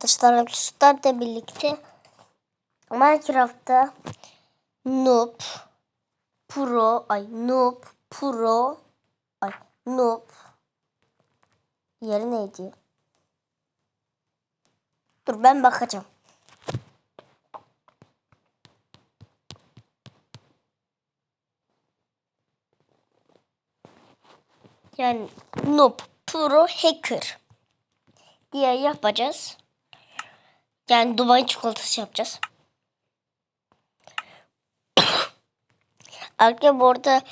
arkadaşlarla birlikte Minecraft'ta Noob Pro ay Noob Pro ay Noob yeri neydi? Dur ben bakacağım. Yani Noob Pro Hacker diye yapacağız. Yani Dubai çikolatası yapacağız. Arkadaşlar bu arada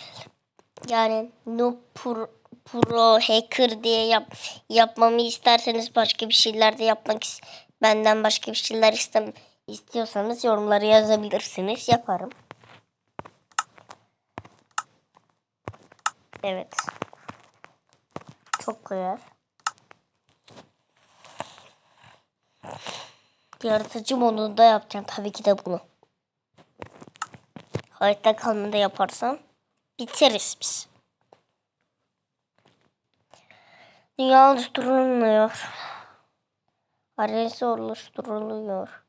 yani Noob Pro, Pro Hacker diye yap, yapmamı isterseniz başka bir şeyler de yapmak benden başka bir şeyler istem istiyorsanız yorumlara yazabilirsiniz. Yaparım. Evet. Çok koyar. Yaratıcı modunda yapacağım tabii ki de bunu. Hayatta kalmada yaparsam biteriz biz. Dünya oluşturulmuyor. Arası oluşturuluyor.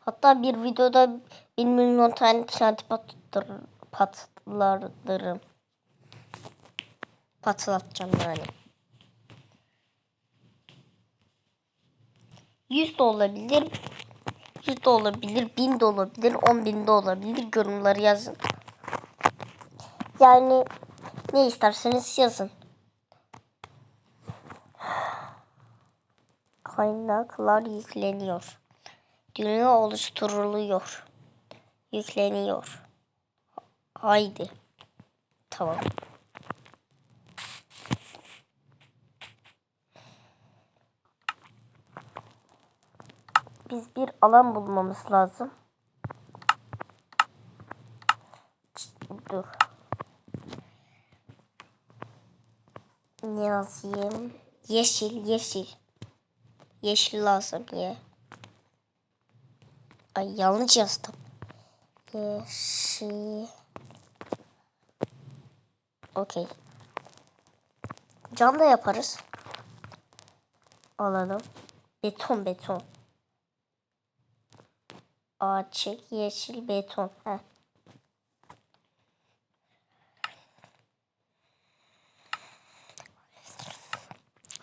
Hatta bir videoda bir milyon tane patlatır, patlatırım. Patlatacağım yani. 100 de olabilir. 100 de olabilir. 1000 de olabilir. 10 bin de olabilir. Yorumları yazın. Yani ne isterseniz yazın. Kaynaklar yükleniyor. Dünya oluşturuluyor. Yükleniyor. Haydi. Tamam. Biz bir alan bulmamız lazım. Dur. Ne yazayım? Yeşil, yeşil. Yeşil lazım ye. Ay yanlış yazdım. Yeşil. Okey. Cam da yaparız. Alalım. Beton, beton. Açık, yeşil, beton. Heh.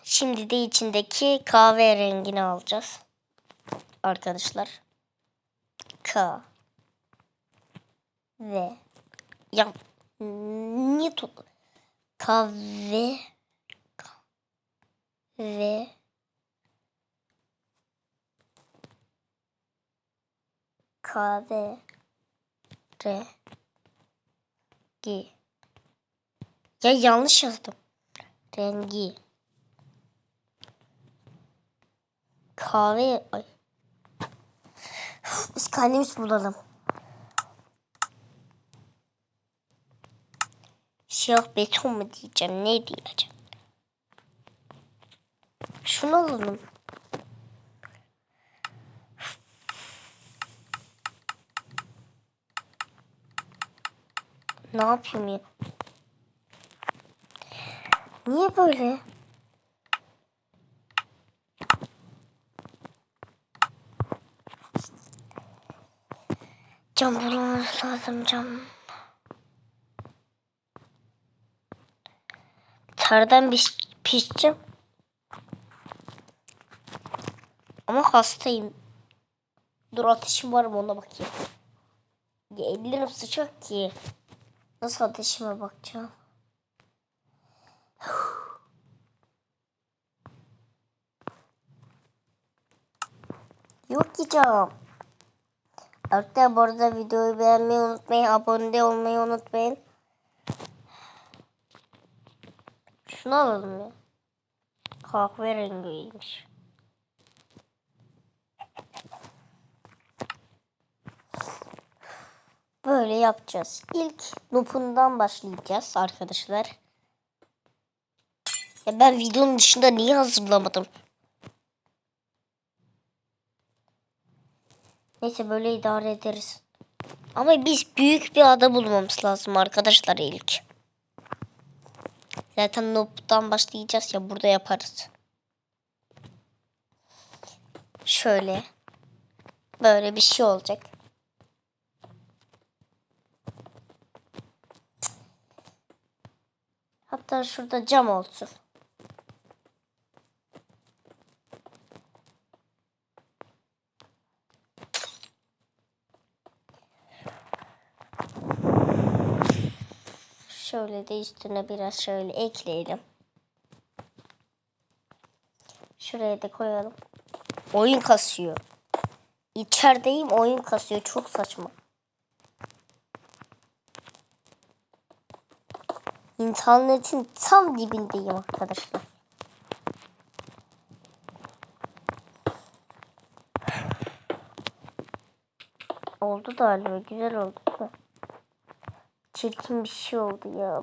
Şimdi de içindeki kahverengini alacağız. Arkadaşlar. K. V. Ya niye tut? Kahve. Ve. Kahve. Re. Gi. Ya yanlış yazdım. Rengi. Kahve. Ay. Biz kendimiz bulalım. Siyah beton mu diyeceğim? Ne diyeceğim? Şunu alalım. Ne yapayım ya? Niye böyle? Cam bulmamız lazım cam. Terden bir pişeceğim. Ama hastayım. Dur ateşim var mı ona bakayım. Ya ellerim sıcak ki. Nasıl ateşime bakacağım? Yok cam. Arkadaşlar bu arada videoyu beğenmeyi unutmayın. Abone olmayı unutmayın. Şunu alalım ya. Kahverengiymiş. Böyle yapacağız. İlk nupundan başlayacağız arkadaşlar. Ya ben videonun dışında niye hazırlamadım? Neyse böyle idare ederiz. Ama biz büyük bir ada bulmamız lazım arkadaşlar ilk. Zaten Noob'dan başlayacağız ya burada yaparız. Şöyle. Böyle bir şey olacak. Hatta şurada cam olsun. Şöyle de üstüne biraz şöyle ekleyelim. Şuraya da koyalım. Oyun kasıyor. İçerideyim oyun kasıyor. Çok saçma. İnternetin tam dibindeyim arkadaşlar. Oldu galiba. Güzel oldu mi? Çirkin bir şey oldu ya.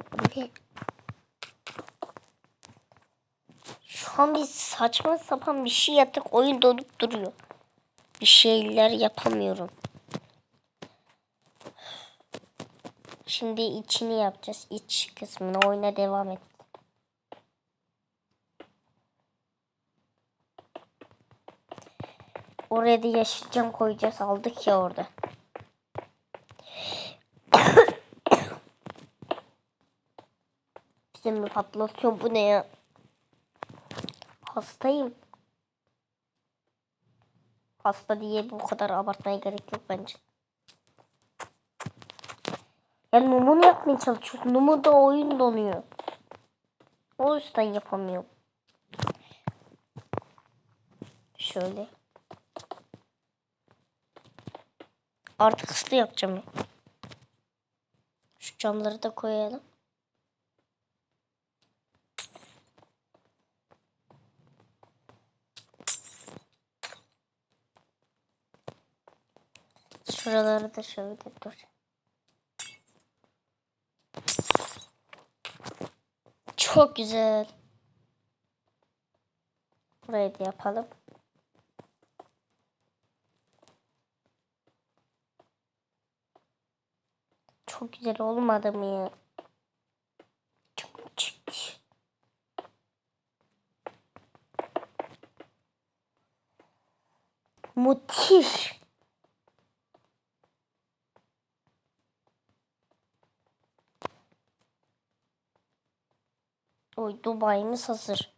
Şu an bir saçma sapan bir şey yaptık. Oyun donup duruyor. Bir şeyler yapamıyorum. Şimdi içini yapacağız. İç kısmını oyuna devam et. Oraya da cam koyacağız. Aldık ya orada. Bizim patlatıyor bu ne ya? Hastayım. Hasta diye bu kadar abartmaya gerek yok bence. Ya Numunu yapmaya çalışıyorum. Numu da oyun donuyor. O yüzden yapamıyorum. Şöyle. Artık hızlı yapacağım. Şu camları da koyalım. Şuraları da şöyle dur. Çok güzel. Burayı da yapalım. Çok güzel olmadı mı ya? Çok. Müthiş. Oy Dubai'miz hazır.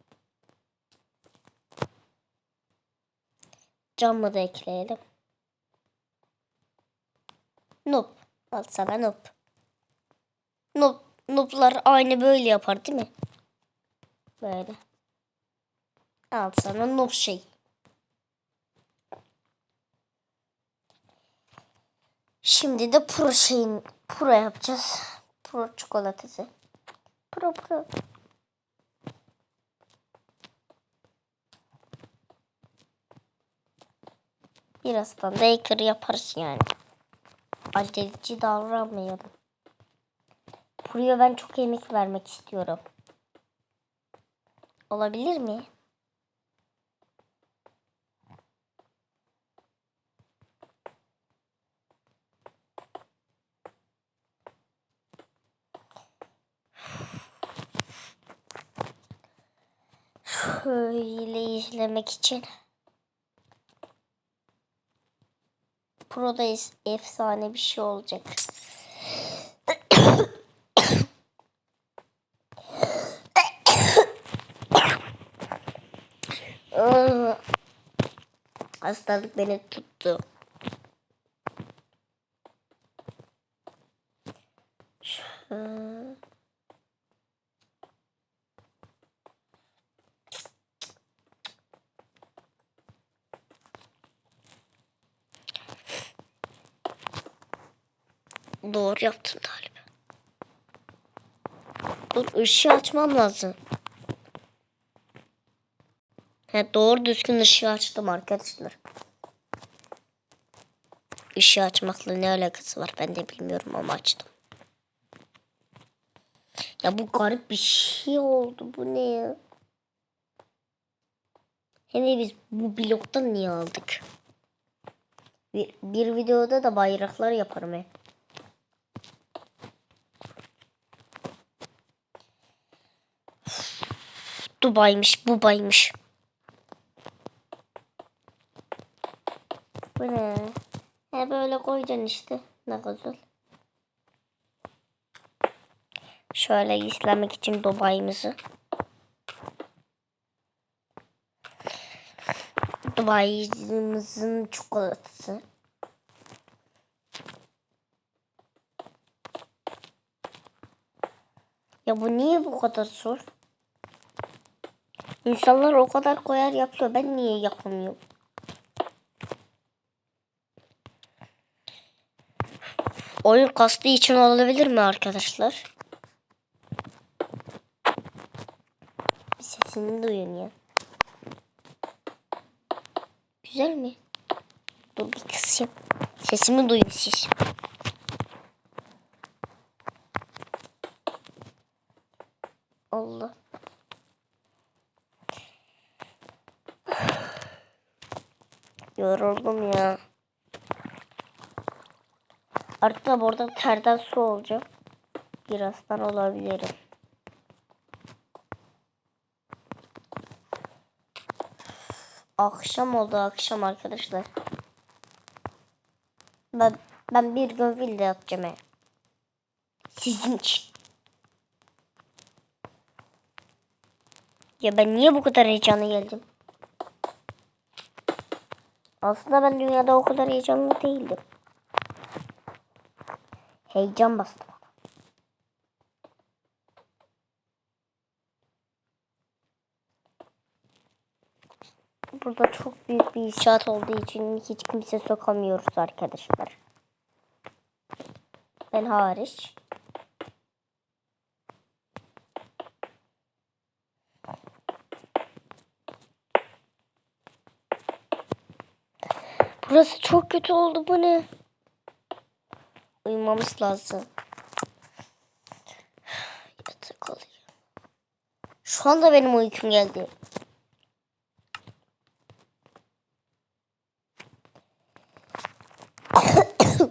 Camı da ekleyelim. Noob. Al sana noob. Noob. Noob'lar aynı böyle yapar değil mi? Böyle. Al sana noob şey. Şimdi de pro şeyin pro yapacağız. Pro çikolatası. Pro pro. Birazdan da yaparız yani. Aceleci davranmayalım. Buraya ben çok emek vermek istiyorum. Olabilir mi? Şöyle izlemek için. Pro'da es- efsane bir şey olacak. Hastalık beni tuttu. Şu- Doğru yaptın galiba. Dur ışığı açmam lazım. He, doğru düzgün ışığı açtım arkadaşlar. Işığı açmakla ne alakası var ben de bilmiyorum ama açtım. Ya bu garip bir şey oldu. Bu ne ya? Hem de biz bu bloktan niye aldık? Bir, bir videoda da bayraklar yaparım he. Dubai'miş, Bubai'miş. Bu ne? He böyle koyacaksın işte. Ne güzel. Şöyle islamak için Dubai'mizi. Dubai'mizin çikolatası. Ya bu niye bu kadar zor? İnsanlar o kadar koyar yapıyor. Ben niye yapamıyorum? Oyun kastı için olabilir mi arkadaşlar? Bir sesini duyun ya. Güzel mi? Dur bir kısayım. Sesimi duyun siz. Yoruldum ya. Artık da burada terden su olacak. Birazdan olabilirim. Akşam oldu akşam arkadaşlar. Ben, ben bir gün villa yapacağım. he. Sizin için. Ya ben niye bu kadar heyecanlı geldim? Aslında ben dünyada o kadar heyecanlı değildim. Heyecan bastı. Burada çok büyük bir inşaat olduğu için hiç kimse sokamıyoruz arkadaşlar. Ben hariç. Burası çok kötü oldu bu ne? Uyumamız lazım. Yatak alayım. Şu anda benim uykum geldi.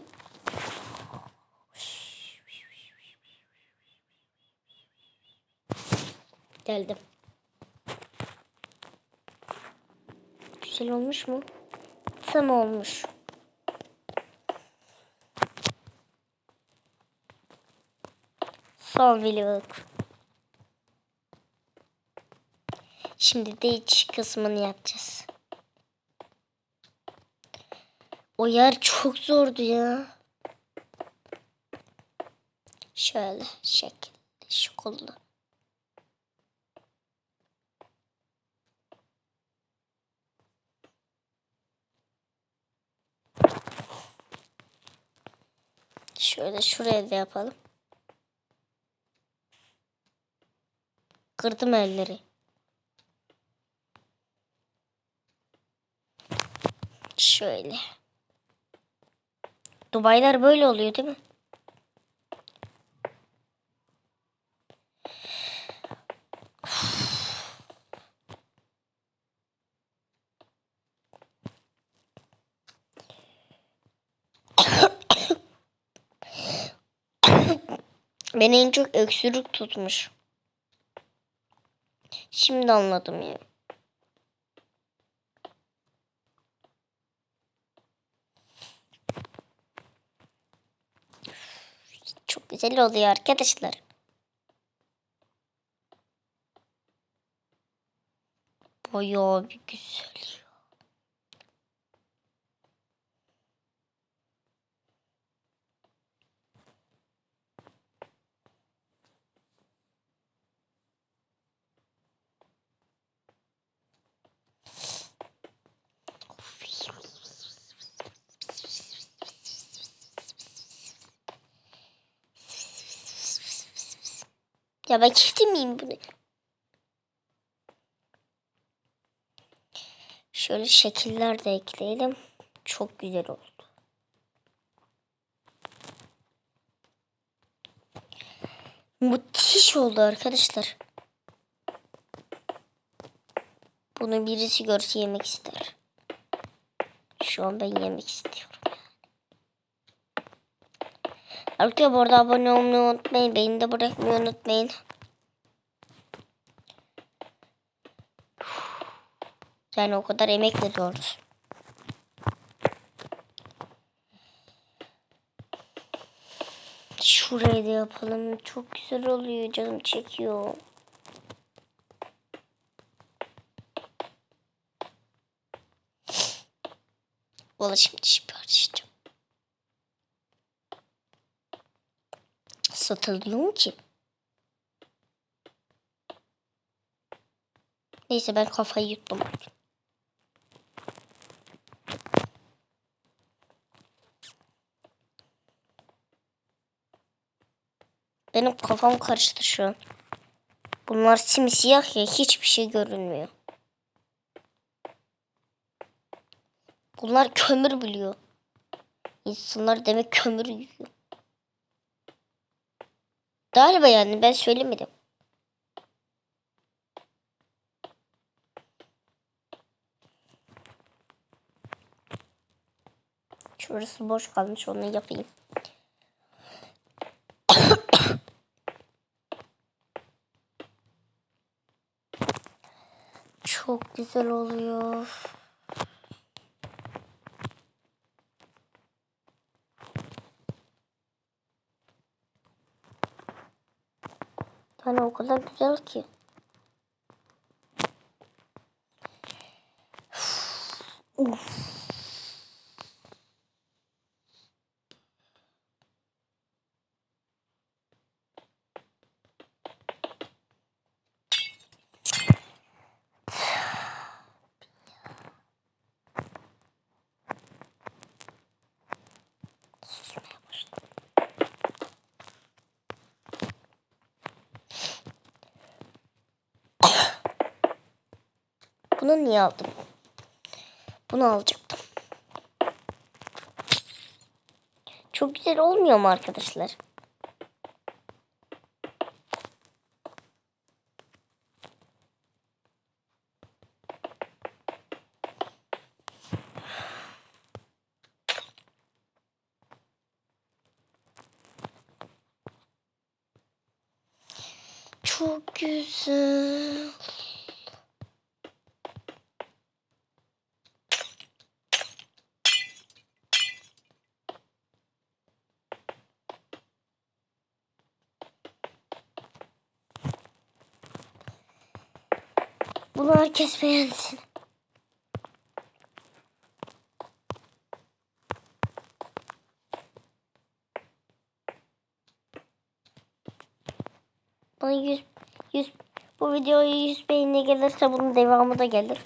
Geldim. Güzel olmuş mu? Tam olmuş. Son vlog. Şimdi de iç kısmını yapacağız. O yer çok zordu ya. Şöyle şekil. Şu kolunu. Şöyle şuraya da yapalım. Kırdım elleri. Şöyle. Dubai'ler böyle oluyor değil mi? Beni en çok öksürük tutmuş. Şimdi anladım ya. Çok güzel oluyor arkadaşlar. Bayağı bir güzel. ya. Ya ben miyim bunu? Şöyle şekiller de ekleyelim. Çok güzel oldu. Müthiş oldu arkadaşlar. Bunu birisi görse yemek ister. Şu an ben yemek istiyorum. Arkadaşlar bu arada abone olmayı unutmayın. Beni de bırakmayı unutmayın. Yani o kadar emek veriyoruz. Şurayı da yapalım. Çok güzel oluyor. Canım çekiyor. Valla şimdi iş parçacığım. Mu ki? Neyse ben kafayı yuttum. Benim kafam karıştı şu an. Bunlar simsiyah ya hiçbir şey görünmüyor. Bunlar kömür biliyor. İnsanlar demek kömür yiyor. Galiba yani ben söylemedim. Şurası boş kalmış onu yapayım. Çok güzel oluyor. Kadar güzel ki. Bunu niye aldım? Bunu alacaktım. Çok güzel olmuyor mu arkadaşlar? Çok güzel. Bunu herkes beğensin. Bana 100, 100 bu videoya 100 beğeni gelirse bunun devamı da gelir.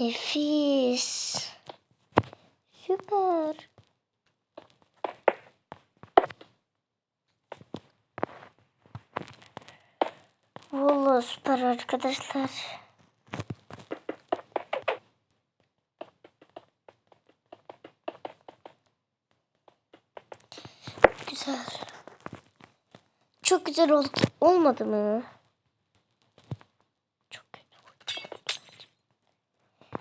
Nefis. Süper. Vallahi süper arkadaşlar. Güzel. Çok güzel oldu. Olmadı mı? Çok oldu.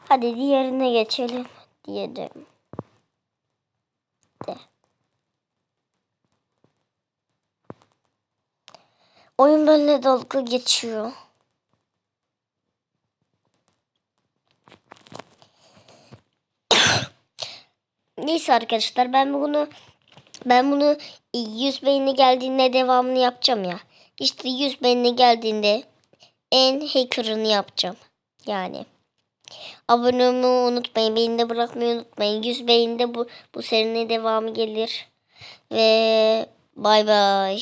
Hadi diğerine geçelim. Diyelim. Oyun benimle dalga geçiyor. Neyse arkadaşlar ben bunu ben bunu 100 beğeni geldiğinde devamını yapacağım ya. İşte 100 beğeni geldiğinde en hacker'ını yapacağım. Yani. Abone olmayı unutmayın. Beğeni de bırakmayı unutmayın. 100 beğenide bu, bu serinin devamı gelir. Ve bay bay.